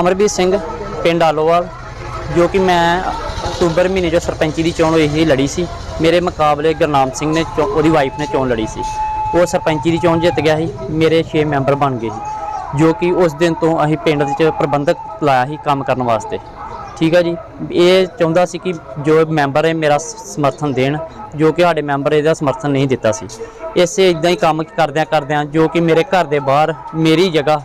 ਅਮਰਬੀਰ ਸਿੰਘ, ਪਿੰਡ ਆਲੋਵਾਲ, ਜੋ ਕਿ ਮੈਂ ਅਕਤੂਬਰ ਮਹੀਨੇ 'ਚ ਸਰਪੰਚੀ ਦੀ ਚੋਣ ਹੋਈ ਸੀ, ਲੜੀ ਸੀ। ਮੇਰੇ ਮੁਕਾਬਲੇ ਗੁਰਨਾਮ ਸਿੰਘ ਨੇ ਚੋ- ਉਹਦੀ ਵਾਈਫ ਨੇ ਚੋਣ ਲੜੀ ਸੀ। ਉਹ ਸਰਪੰਚੀ ਦੀ ਚੋਣ ਜਿੱਤ ਗਿਆ ਸੀ, ਮੇਰੇ 6 ਮੈਂਬਰ ਬਣ ਗਏ ਸੀ, ਜੋ ਕਿ ਉਸ ਦਿਨ ਤੋਂ ਅਸੀਂ ਪਿੰਡ ਦੇ ਵਿੱਚ ਪ੍ਰਬੰਧਕ ਲਾਇਆ ਸੀ ਕੰਮ ਕਰਨ ਵਾਸਤੇ। ਠੀਕ ਹੈ ਜੀ? ਇਹ ਚਾਹੁੰਦਾ ਸੀ ਕਿ ਜੋ ਮੈਂਬਰ ਹੈ ਮੇਰਾ ਸਮਰਥਨ ਦੇਣ, ਜੋ ਕਿ ਸਾਡੇ ਮੈਂਬਰ ਇਹਦਾ ਸਮਰਥਨ ਨਹੀਂ ਦਿੱਤਾ ਸੀ। ਇਸੇ ਇਦਾਂ ਹੀ ਕੰਮ ਕਰਦਿਆਂ ਕਰਦਿਆਂ ਜੋ ਕਿ ਮੇਰੇ ਘਰ ਦੇ ਬਾਹਰ ਮੇਰੀ ਜਗ੍ਹਾ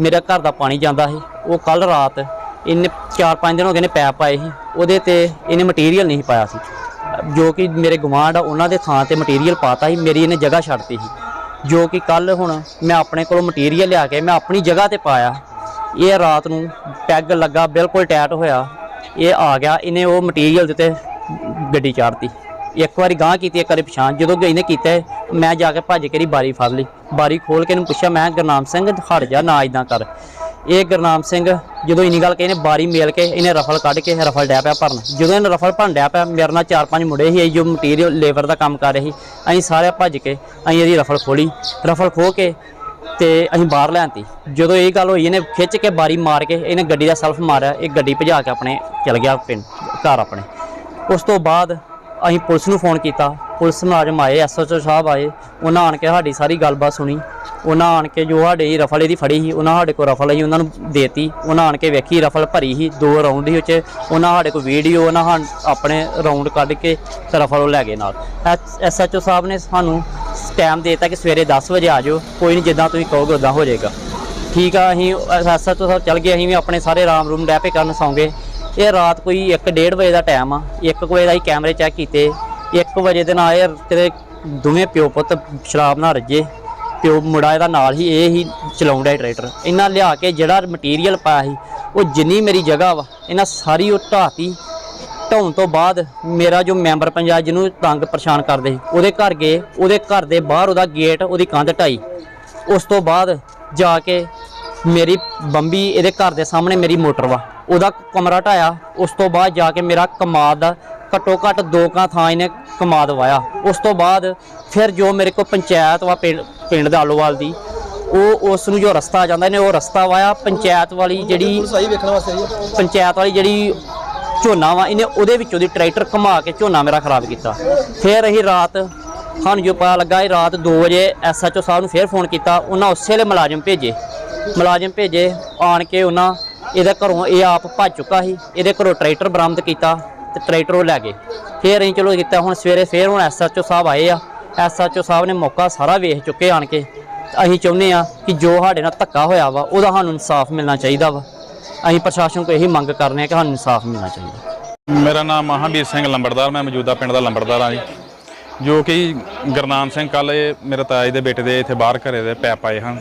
ਮੇਰਾ ਘਰ ਦਾ ਪਾਣੀ ਜਾਂਦਾ ਸੀ। ਉਹ ਕੱਲ ਰਾਤ ਇਹਨੇ 4-5 ਦਿਨ ਹੋ ਗਏ ਨੇ ਪੈਪ ਪਾਏ ਸੀ। ਉਹਦੇ ਤੇ ਇਹਨੇ ਮਟੀਰੀਅਲ ਨਹੀਂ ਪਾਇਆ ਸੀ। ਜੋ ਕਿ ਮੇਰੇ ਗਵਾਂਢ ਆ, ਉਹਨਾਂ ਦੇ ਥਾਂ ਤੇ ਮਟੀਰੀਅਲ ਪਾਤਾ ਸੀ। ਮੇਰੀ ਇਹਨੇ ਜਗ੍ਹਾ ਛੱਡਤੀ ਸੀ। ਜੋ ਕਿ ਕੱਲ ਹੁਣ ਮੈਂ ਆਪਣੇ ਕੋਲੋਂ ਮਟੀਰੀਅਲ ਲਿਆ ਕੇ ਮੈਂ ਆਪਣੀ ਜਗ੍ਹਾ ਤੇ ਪਾਇਆ। ਇਹ ਰਾਤ ਨੂੰ ਪੈਗ ਲੱਗਾ, ਬਿਲਕੁਲ ਟਾਈਟ ਹੋਇਆ। ਇਹ ਆ ਗਿਆ, ਇਹਨੇ ਉਹ ਮਟੀਰੀਅਲ ਦੇ ਉੱਤੇ ਗੱਡੀ ਚਾੜਤੀ। ਇੱਕ ਵਾਰੀ ਗਾਂਹ ਕੀਤੀ, ਇੱਕ ਵਾਰੀ ਪਛਾਣ। ਜਦੋਂ ਗਈ ਨੇ ਕੀਤਾ, ਮੈਂ ਜਾ ਕੇ ਭੱਜ ਕੇ ਦੀ ਬਾਰੀ ਫੜ ਲਈ। ਬਾਰੀ ਖੋਲ ਕੇ ਇਹਨੂੰ ਪੁੱਛਿਆ, ਮੈਂ ਗੁਰਨਾਮ ਸਿੰਘ ਹਟ ਜਾ, ਨਾ ਇਦਾਂ ਕਰ। ਇਹ ਗੁਰਨਾਮ ਸਿੰਘ ਜਦੋਂ ਇਨੀ ਗੱਲ ਕਹੀ ਨੇ ਬਾਰੀ ਮੇਲ ਕੇ ਇਹਨੇ ਰਫਲ ਕੱਢ ਕੇ ਰਫਲ ਡਿਆ ਪਿਆ ਭਰਨ। ਜਦੋਂ ਇਹਨੇ ਰਫਲ ਭਰਨ ਡਿਆ ਪਿਆ, ਮੇਰੇ ਨਾਲ ਚਾਰ ਪੰਜ ਮੁੰਡੇ ਸੀ ਜੋ ਮਟੀਰੀਅਲ ਲੇਬਰ ਦਾ ਕੰਮ ਕਰ ਰਹੇ ਸੀ, ਅਸੀਂ ਸਾਰੇ ਭੱਜ ਕੇ ਅਸੀਂ ਇਹਦੀ ਰਫਲ ਖੋਲੀ। ਰਫਲ ਖੋ ਕੇ ਤੇ ਅਸੀਂ ਬਾਹਰ ਲਿਆਂਤੀ ਜਦੋਂ ਇਹ ਗੱਲ ਹੋਈ, ਇਹਨੇ ਖਿੱਚ ਕੇ ਬਾਰੀ ਮਾਰ ਕੇ ਇਹਨੇ ਗੱਡੀ ਦਾ ਸੈਲਫ ਮਾਰਿਆ, ਇਹ ਗੱਡੀ ਭਜਾ ਕੇ ਆਪਣੇ ਚਲ ਗਿਆ ਪਿੰਡ, ਘਰ ਆਪਣੇ। ਉਸ ਤੋਂ ਬਾਅਦ ਅਸੀਂ ਪੁਲਿਸ ਨੂੰ ਫੋਨ ਕੀਤਾ। ਪੁਲਿਸ ਮੁਲਾਜ਼ਮ ਆਏ ਐਸਐਚਓ ਸਾਹਿਬ ਆਏ, ਉਹਨਾਂ ਆਣ ਕੇ ਸਾਡੀ ਸਾਰੀ ਗੱਲਬਾਤ ਸੁਣੀ। ਉਹਨਾਂ ਆਣ ਕੇ ਜੋ ਸਾਡੇ ਰਫਲ ਇਹਦੀ ਫੜੀ ਸੀ, ਉਹਨਾਂ ਸਾਡੇ ਕੋਲ ਰਫਲ ਸੀ ਉਹਨਾਂ ਨੂੰ ਦੇਤੀ। ਉਹਨਾਂ ਆਣ ਕੇ ਵੇਖੀ ਰਫਲ ਭਰੀ ਸੀ, ਦੋ ਰਾਉਂਡ ਹੀ ਉੱਚ। ਉਹਨਾਂ ਸਾਡੇ ਕੋਲ ਵੀਡੀਓ ਉਹਨਾਂ ਹਾਂ ਆਪਣੇ ਰਾਉਂਡ ਕੱਢ ਕੇ ਤੇ ਰਫਲ ਉਹ ਲੈ ਗਏ ਨਾਲ। ਐਸਐਚਓ ਸਾਹਿਬ ਨੇ ਸਾਨੂੰ ਟਾਈਮ ਦੇਤਾ ਕਿ ਸਵੇਰੇ 10 ਵਜੇ ਆ ਜਾਓ। ਕੋਈ ਨਹੀਂ ਜਿੱਦਾਂ ਤੁਸੀਂ ਕਹੋਗੇ ਉਦਾਂ ਹੋ ਜਾਏਗਾ। ਠੀਕ ਆ, ਅਸੀਂ ਐਸਐਚਓ ਸਾਹਿਬ ਚੱਲ ਗਏ, ਅਸੀਂ ਵੀ ਆਪਣੇ ਸਾਰੇ ਆਰਾਮ ਰੂਮ ਡੈ ਪੇ ਕਰਨ ਸੌਂਗੇ ਇਹ ਰਾਤ ਕੋਈ 1:30 ਵਜੇ ਦਾ ਟਾਈਮ ਆ। 1 ਵਜੇ ਦਾ ਹੀ ਕੈਮਰੇ ਚੈੱਕ ਕੀਤੇ। 1 ਵਜੇ ਦੇ ਨਾਲ ਇਹ ਕਿਤੇ ਦੋਵੇਂ ਪਿਓ ਪੁੱਤ ਸ਼ਰਾਬ ਨਾਲ ਰੱਜੇ। ਪਿਓ ਮੁੰਡਾ ਇਹਦਾ ਨਾਲ ਹੀ, ਇਹ ਹੀ ਚਲਾਉਂਦਾ ਟਰੈਕਟਰ। ਇਹਨਾਂ ਲਿਆ ਕੇ ਜਿਹੜਾ ਮਟੀਰੀਅਲ ਪਾਇਆ ਸੀ, ਉਹ ਜਿੰਨੀ ਮੇਰੀ ਜਗ੍ਹਾ ਵਾ, ਇਹਨਾਂ ਸਾਰੀ ਉਹ ਢਾਤੀ ਢਾਉਣ ਤੋਂ ਬਾਅਦ ਮੇਰਾ ਜੋ ਮੈਂਬਰ ਪੰਚਾਇਤ ਜਿਹਨੂੰ ਤੰਗ ਪਰੇਸ਼ਾਨ ਕਰਦੇ ਉਹਦੇ ਘਰ ਗਏ, ਉਹਦੇ ਘਰ ਦੇ ਬਾਹਰ ਉਹਦਾ ਗੇਟ ਉਹਦੀ ਕੰਧ ਢਾਈ। ਉਸ ਤੋਂ ਬਾਅਦ ਜਾ ਕੇ ਮੇਰੀ ਬੰਬੀ ਇਹਦੇ ਘਰ ਦੇ ਸਾਹਮਣੇ ਮੇਰੀ ਮੋਟਰ ਵਾ, ਉਹਦਾ ਕਮਰਾ ਢਾਇਆ। ਉਸ ਤੋਂ ਬਾਅਦ ਜਾ ਕੇ ਮੇਰਾ ਕਮਾਦ ਦਾ ਘੱਟੋ ਘੱਟ ਦੋ ਕਾਂ ਥਾਂ ਇਹਨੇ ਕਮਾਦ ਵਾਇਆ ਉਸ ਤੋਂ ਬਾਅਦ ਫਿਰ ਜੋ ਮੇਰੇ ਕੋਲ ਪੰਚਾਇਤ ਵਾ ਪਿੰਡ ਪਿੰਡ ਦੇ ਆਲੋਵਾਲ ਦੀ ਉਹ ਉਸ ਨੂੰ ਜੋ ਰਸਤਾ ਜਾਂਦਾ ਇਹਨੇ ਉਹ ਰਸਤਾ ਵਾਇਆ ਪੰਚਾਇਤ ਵਾਲੀ ਜਿਹੜੀ ਸਹੀ ਵੇਖਣ ਵਾਸਤੇ ਆਈ ਹੈ ਪੰਚਾਇਤ ਵਾਲੀ ਜਿਹੜੀ ਝੋਨਾ ਵਾ ਇਹਨੇ ਉਹਦੇ ਵਿੱਚੋਂ ਦੀ ਟਰੈਕਟਰ ਘੁਮਾ ਕੇ ਝੋਨਾ ਮੇਰਾ ਖਰਾਬ ਕੀਤਾ। ਫਿਰ ਅਸੀਂ ਰਾਤ ਸਾਨੂੰ ਜੋ ਪਤਾ ਲੱਗਾ ਇਹ ਰਾਤ 2 ਵਜੇ ਐਸਐਚਓ ਸਾਹਿਬ ਨੂੰ ਫਿਰ ਫੋਨ ਕੀਤਾ ਉਹਨਾਂ ਉਸੇ ਵੇਲੇ ਮੁਲਾਜ਼ਮ ਭੇਜੇ। ਮੁਲਾਜ਼ਮ ਭੇਜੇ ਆਣ ਕੇ ਉਹਨਾਂ ਇਹਦੇ ਘਰੋਂ ਇਹ ਆਪ ਭੱਜ ਚੁੱਕਾ ਸੀ ਇਹਦੇ ਘਰੋਂ ਟਰੈਕਟਰ ਬਰਾਮਦ ਕੀਤਾ। ਤੇ ਟਰੈਕਟਰ ਉਹ ਲੈ ਗਏ। ਫਿਰ ਅਸੀਂ ਚਲੋ ਕੀਤਾ, ਹੁਣ ਸਵੇਰੇ ਫਿਰ ਹੁਣ ਐਸਐਚਓ ਸਾਹਿਬ ਆਏ ਆ। ਐਸਐਚਓ ਸਾਹਿਬ ਨੇ ਮੌਕਾ ਸਾਰਾ ਵੇਖ ਚੁੱਕੇ ਆਣ ਕੇ। ਅਸੀਂ ਚਾਹੁੰਦੇ ਆ ਕਿ ਜੋ ਸਾਡੇ ਨਾਲ ਧੱਕਾ ਹੋਇਆ ਵਾ, ਉਹਦਾ ਸਾਨੂੰ ਇਨਸਾਫ ਮਿਲਣਾ ਚਾਹੀਦਾ ਵਾ। ਅਸੀਂ ਪ੍ਰਸ਼ਾਸਨ ਤੋਂ ਇਹੀ ਮੰਗ ਕਰਨੇ ਆ ਕਿ ਸਾਨੂੰ ਇਨਸਾਫ ਮਿਲਣਾ ਚਾਹੀਦਾ। ਮੇਰਾ ਨਾਮ ਮਹਾਂਵੀਰ ਸਿੰਘ ਲੰਬੜਦਾਰ, ਮੈਂ ਮੌਜੂਦਾ ਪਿੰਡ ਦਾ ਲੰਬੜਦਾਰ ਹਾਂ ਜੀ। ਜੋ ਕਿ ਗੁਰਨਾਮ ਸਿੰਘ ਕੱਲ ਮੇਰੇ ਤਾਇਆ ਦੇ ਬੇਟੇ ਦੇ ਇੱਥੇ ਬਾਹਰ ਘਰੇ ਦੇ ਪੈਪ ਆਏ ਹਨ।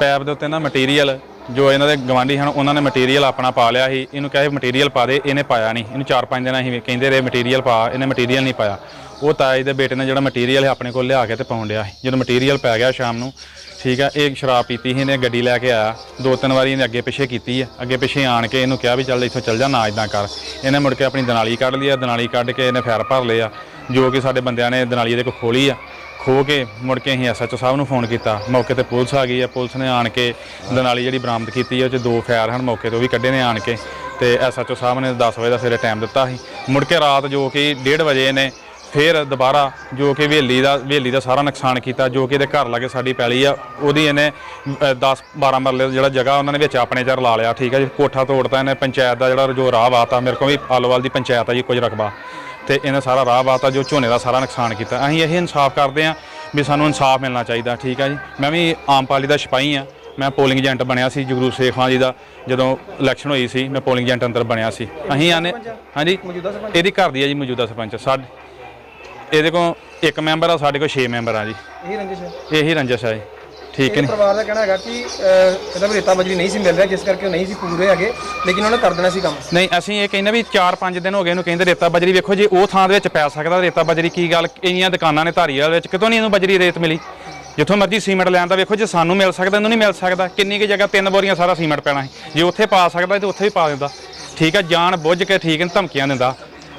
ਪੈਪ ਦੇ ਉੱਤੇ ਨਾ ਮਟੀਰੀਅਲ ਜੋ ਇਹਨਾਂ ਦੇ ਗਵਾਂਢੀ ਹਨ, ਉਹਨਾਂ ਨੇ ਮਟੀਰੀਅਲ ਆਪਣਾ ਪਾ ਲਿਆ ਸੀ। ਇਹਨੂੰ ਕਹੇ ਮਟੀਰੀਅਲ ਪਾ ਦੇ, ਇਹਨੇ ਪਾਇਆ ਨਹੀਂ। ਇਹਨੂੰ 4-5 ਦਿਨ ਅਸੀਂ ਕਹਿੰਦੇ ਰਹੇ ਮਟੀਰੀਅਲ ਪਾ, ਇਹਨੇ ਮਟੀਰੀਅਲ ਨਹੀਂ ਪਾਇਆ। ਉਹ ਤਾਇਆ ਦੇ ਬੇਟੇ ਨੇ ਜਿਹੜਾ ਮਟੀਰੀਅਲ ਹੈ ਆਪਣੇ ਕੋਲ ਲਿਆ ਕੇ ਤੇ ਪਾਉਣ ਡਿਆ ਸੀ। ਜਦੋਂ ਮਟੀਰੀਅਲ ਪੈ ਗਿਆ ਸ਼ਾਮ ਨੂੰ, ਠੀਕ ਆ, ਇਹ ਸ਼ਰਾਬ ਪੀਤੀ ਸੀ, ਇਹਨੇ ਗੱਡੀ ਲੈ ਕੇ ਆਇਆ। ਦੋ ਤਿੰਨ ਵਾਰੀ ਇਹਨੇ ਅੱਗੇ ਪਿੱਛੇ ਕੀਤੀ ਆ। ਅੱਗੇ ਪਿੱਛੇ ਆਣ ਕੇ ਇਹਨੂੰ ਕਿਹਾ ਵੀ ਚੱਲ ਇੱਥੋਂ ਚੱਲ ਜਾ, ਨਾ ਇਦਾਂ ਕਰ। ਇਹਨੇ ਮੁੜ ਕੇ ਆਪਣੀ ਦਨਾਲੀ ਕੱਢ ਲਈ ਆ, ਦਨਾਲੀ ਕੱਢ ਕੇ ਇਹਨੇ ਫੈਰ ਭਰ ਲਿਆ ਜੋ ਕਿ ਸਾਡੇ ਬੰਦਿਆਂ ਨੇ ਦਨਾਲੀ ਇਹਦੇ ਕੋਲ ਖੋਲੀ ਆ। ਖੋ ਕੇ ਮੁੜ ਕੇ ਅਸੀਂ ਐਸਐਚਓ ਸਾਹਿਬ ਨੂੰ ਫੋਨ ਕੀਤਾ। ਮੌਕੇ ਤੇ ਪੁਲਿਸ ਆ ਗਈ ਆ ਪੁਲਿਸ ਨੇ ਆਣ ਕੇ ਦਨਾਲੀ ਜਿਹੜੀ ਬਰਾਮਦ ਕੀਤੀ ਹੈ, ਉਹ ਚ ਦੋ ਫੈਰ ਹਨ ਮੌਕੇ ਤੋਂ, ਉਹ ਵੀ ਕੱਢੇ ਨੇ ਆਣ ਕੇ। ਤੇ ਐਸਐਚਓ ਸਾਹਿਬ ਨੇ 10 ਵਜੇ ਦਾ ਸਵੇਰੇ ਟਾਈਮ ਦਿੱਤਾ ਸੀ। ਮੁੜ ਕੇ ਰਾਤ ਜੋ ਕਿ 1:30 ਵਜੇ ਨੇ ਫਿਰ ਦੁਬਾਰਾ ਜੋ ਕਿ ਹਵੇਲੀ ਦਾ ਹਵੇਲੀ ਦਾ ਸਾਰਾ ਨੁਕਸਾਨ ਕੀਤਾ, ਜੋ ਕਿ ਇਹਦੇ ਘਰ ਲਾਗੇ ਸਾਡੀ ਪੈਲੀ ਆ, ਉਹਦੀ ਇਹਨੇ 10 12 ਮਰਲੇ ਦਾ ਜਿਹੜਾ ਜਗ੍ਹਾ ਉਹਨਾਂ ਨੇ ਵਿੱਚ ਆਪਣੇ ਚਰ ਲਾ ਲਿਆ, ਠੀਕ ਹੈ ਜੀ। ਕੋਠਾ ਤੋੜਤਾ ਇਹਨੇ, ਪੰਚਾਇਤ ਦਾ ਜਿਹੜਾ ਜੋ ਰਾਹ ਵਾਤਾ ਮੇਰੇ ਕੋਲ ਵੀ ਆਲੋਵਾਲ ਦੀ ਪੰਚਾਇਤ ਆ ਜੀ, ਕੁਝ ਰਕਬਾ। ਤੇ ਇਹਨੇ ਸਾਰਾ ਰਾਹ ਵਾਤਾ ਜੋ ਝੋਨੇ ਦਾ ਸਾਰਾ ਨੁਕਸਾਨ ਕੀਤਾ। ਅਸੀਂ ਇਹ ਇਨਸਾਫ ਕਰਦੇ ਆ ਵੀ ਸਾਨੂੰ ਇਨਸਾਫ ਮਿਲਣਾ ਚਾਹੀਦਾ ਠੀਕ ਹੈ ਜੀ? ਮੈਂ ਵੀ ਆਮ ਪਾਰਟੀ ਦਾ ਸਿਪਾਹੀ ਆ ਮੈਂ ਪੋਲਿੰਗ ਏਜੰਟ ਬਣਿਆ ਸੀ ਜਗਰੂਪ ਸੇਖ ਖਾਨ ਜੀ ਦਾ। ਜਦੋਂ ਇਲੈਕਸ਼ਨ ਹੋਈ ਸੀ ਮੈਂ ਪੋਲਿੰਗ ਏਜੰਟ ਅੰਦਰ ਬਣਿਆ ਸੀ। ਅਸੀਂ ਆਨੇ ਹਾਂਜੀ? ਇਹਦੀ ਘਰ ਦੀ ਹੈ ਜੀ ਮੌਜੂਦਾ ਸਰਪੰਚ ਸਾਡੇ ਇਹਦੇ ਕੋਲ ਇੱਕ ਮੈਂਬਰ ਆ ਸਾਡੇ ਕੋਲ 6 ਮੈਂਬਰ ਆ ਜੀ। ਇਹ ਰੰਜਿਸ਼ ਹੈ? ਇਹੀ ਰੰਜਸ ਹੈ ਜੀ। ਠੀਕ ਹੈ ਇਹ ਨੀ? ਪਰਿਵਾਰ ਦਾ ਕਹਿਣਾ ਹੈਗਾ ਕਿ ਇਹਦਾ ਵੀ ਰੇਤਾ ਬਜਰੀ ਨਹੀਂ ਸੀ ਮਿਲ ਰਿਹਾ ਜਿਸ ਕਰਕੇ ਉਹ ਨਹੀਂ ਸੀ ਪੂਰੇ ਹੈਗੇ ਲੇਕਿਨ ਉਹਨੇ ਕਰ ਦੇਣਾ ਸੀ ਕੰਮ। ਨਹੀਂ ਅਸੀਂ ਇਹ ਕਹਿੰਦੇ ਵੀ 4-5 ਦਿਨ ਹੋ ਗਏ ਇਹਨੂੰ ਕਹਿੰਦੇ ਰੇਤਾ ਬਜਰੀ ਵੇਖੋ ਜੇ ਉਹ ਥਾਂ ਦੇ ਵਿੱਚ ਪੈ ਸਕਦਾ ਰੇਤਾ ਬਜਰੀ ਕੀ ਗੱਲ ਇੰਨੀਆਂ ਦੁਕਾਨਾਂ ਨੇ ਧਾਰੀਵਾਲ ਵਿੱਚ ਕਿਤੋਂ ਨਹੀਂ ਇਹਨੂੰ ਬਜਰੀ ਰੇਤ ਮਿਲੀ? ਜਿੱਥੋਂ ਮਰਜ਼ੀ ਸੀਮੈਂਟ ਲੈਣ ਦਾ ਵੇਖੋ ਜੇ ਸਾਨੂੰ ਮਿਲ ਸਕਦਾ ਇਹਨੂੰ ਨਹੀਂ ਮਿਲ ਸਕਦਾ ਕਿੰਨੀ ਕੁ ਜਗ੍ਹਾ ਤਿੰਨ ਬੋਰੀਆਂ ਸਾਰਾ ਸੀਮੈਂਟ ਪੈਣਾ ਸੀ। ਜੇ ਉੱਥੇ ਪਾ ਸਕਦਾ ਤੇ ਉੱਥੇ ਵੀ ਪਾ ਦਿੰਦਾ। ਠੀਕ ਹੈ ਜਾਣ ਬੁੱਝ ਕੇ ਠੀਕ ਹੈ ਧਮਕੀਆਂ ਦਿੰਦਾ।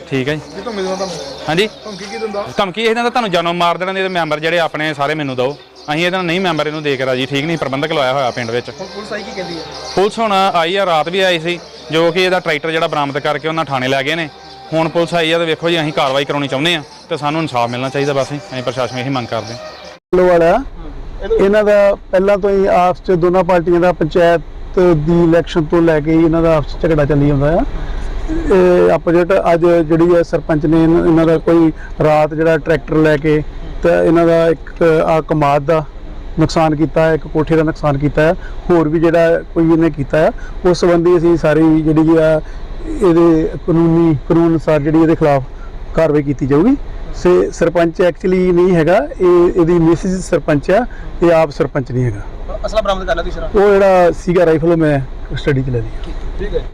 ਠੀਕ ਹੈ ਜੀ। ਇਹ ਤੋਂ ਮਿਲਦਾ ਤੁਹਾਨੂੰ? ਹਾਂਜੀ? ਧਮਕੀ ਕੀ ਦਿੰਦਾ? ਧਮਕੀ ਇਹਨਾਂ ਦਾ ਤੁਹਾਨੂੰ ਜਾਨੋਂ ਮਾਰ ਦੇਣਾ ਇਹਦੇ ਮੈਂਬਰ ਜਿਹੜੇ ਆਪਣੇ ਸਾਰੇ ਮੈਨੂੰ ਦਿਓ। ਅਸੀਂ ਇਹਦਾ ਨਹੀਂ ਮੈਂਬਰ ਇਹਨੂੰ ਦੇ ਕੇ ਰਾਜੀ ਠੀਕ ਨਹੀਂ ਪ੍ਰਬੰਧਕ ਲਾਇਆ ਹੋਇਆ ਪਿੰਡ ਵਿੱਚ। ਹੁਣ ਪੁਲਿਸ ਆਈ ਕੀ ਕਹਿੰਦੀ ਹੈ? ਪੁਲਿਸ ਹੁਣ ਆਈ ਆ ਰਾਤ ਵੀ ਆਈ ਸੀ ਜੋ ਕਿ ਇਹਦਾ ਟਰੈਕਟਰ ਜਿਹੜਾ ਬਰਾਮਦ ਕਰਕੇ ਉਹਨਾਂ ਥਾਣੇ ਲੈ ਗਏ ਨੇ। ਹੁਣ ਪੁਲਿਸ ਆਈ ਆ ਤੇ ਵੇਖੋ ਜੀ ਅਸੀਂ ਕਾਰਵਾਈ ਕਰਾਉਣੀ ਚਾਹੁੰਦੇ ਆ ਤੇ ਸਾਨੂੰ ਇਨਸਾਫ ਮਿਲਣਾ ਚਾਹੀਦਾ ਬਸ ਅਸੀਂ ਪ੍ਰਸ਼ਾਸਨ ਇਹੀ ਮੰਗ ਕਰਦੇ ਹਾਂ। ਲੋ ਵਾਲਾ ਇਹਨਾਂ ਦਾ ਪਹਿਲਾਂ ਤੋਂ ਹੀ ਆਪਸ ਚ ਦੋਨਾਂ ਪਾਰਟੀਆਂ ਦਾ ਪੰਚਾਇਤ ਦੀ ਇਲੈਕਸ਼ਨ ਤੋਂ ਲੈ ਕੇ ਇਹਨਾਂ ਦਾ ਆਪਸ 'ਚ ਝਗੜਾ ਚੱਲੀ ਜਾਂਦਾ ਆ। ਇਹ ਆਪੋਜੀਟ ਅੱਜ ਜਿਹੜੀ ਹੈ ਸਰਪੰਚ ਨੇ ਇਹਨਾਂ ਇਹਨਾਂ ਦਾ ਕੋਈ ਰਾਤ ਜਿਹੜਾ ਟਰੈਕਟਰ ਲੈ ਕੇ ਤੇ ਇਹਨਾਂ ਦਾ ਇੱਕ ਆ ਕਮਾਦ ਦਾ ਨੁਕਸਾਨ ਕੀਤਾ ਹੈ ਇੱਕ ਕੋਠੇ ਦਾ ਨੁਕਸਾਨ ਕੀਤਾ ਹੈ ਹੋਰ ਵੀ ਜਿਹੜਾ ਕੋਈ ਇਹਨੇ ਕੀਤਾ ਹੈ ਉਸ ਸੰਬੰਧੀ ਅਸੀਂ ਸਾਰੀ ਜਿਹੜੀ ਆ ਇਹਦੇ ਕਾਨੂੰਨੀ ਕਾਨੂੰਨ ਅਨੁਸਾਰ ਜਿਹੜੀ ਇਹਦੇ ਖਿਲਾਫ ਕਾਰਵਾਈ ਕੀਤੀ ਜਾਊਗੀ। ਸੇ ਸਰਪੰਚ ਐਕਚੁਅਲੀ ਨਹੀਂ ਹੈਗਾ ਇਹ ਇਹਦੀ ਮਿਸਿਸ ਸਰਪੰਚ ਆ ਇਹ ਆਪ ਸਰਪੰਚ ਨਹੀਂ ਹੈਗਾ। ਅਸਲਾ ਬਰਾਮਦ ਕਰ ਲਿਆ ਤੁਸੀਂ ਉਹ ਜਿਹੜਾ ਸੀਗਾ ਰਾਈਫਲ ਮੈਂ ਸਟੱਡੀ ਚ ਲੈ ਲਈ ਠੀਕ ਹੈ।